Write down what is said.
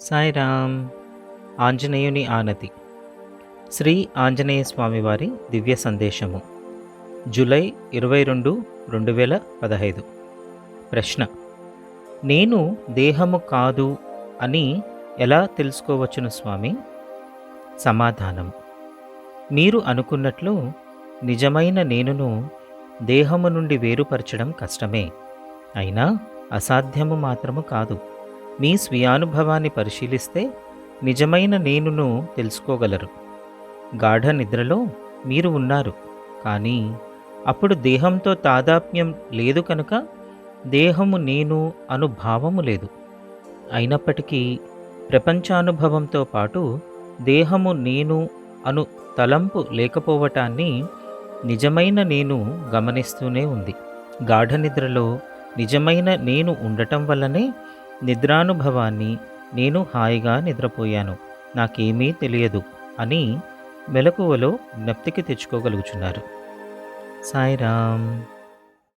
సాయిరామ్ ఆంజనేయుని ఆనతి. శ్రీ ఆంజనేయ స్వామివారి దివ్య సందేశము. జూలై ఇరవై రెండు రెండు వేల పదహైదు. ప్రశ్న. నేను దేహము కాదు అని ఎలా తెలుసుకోవచ్చును స్వామి? సమాధానం. మీరు అనుకున్నట్లు నిజమైన నేనును దేహము నుండి వేరుపరచడం కష్టమే. అయినా అసాధ్యము మాత్రము కాదు. మీ స్వీయానుభవాన్ని పరిశీలిస్తే నిజమైన నేనును తెలుసుకోగలరు. గాఢ నిద్రలో మీరు ఉన్నారు. కానీ అప్పుడు దేహంతో తాదాత్మ్యం లేదు కనుక దేహము నేను అనుభావము లేదు. అయినప్పటికీ ప్రపంచానుభవంతో పాటు దేహము నేను అను తలంపు లేకపోవటాన్ని నిజమైన నేను గమనిస్తూనే ఉంది. గాఢ నిద్రలో నిజమైన నేను ఉండటం వల్లనే నిద్రానుభవాన్ని నేను హాయిగా నిద్రపోయాను. నాకేమీ తెలియదు అని మెలకువలో జ్ఞప్తికి తెచ్చుకోగలుగుచున్నారు. సాయిరామ్.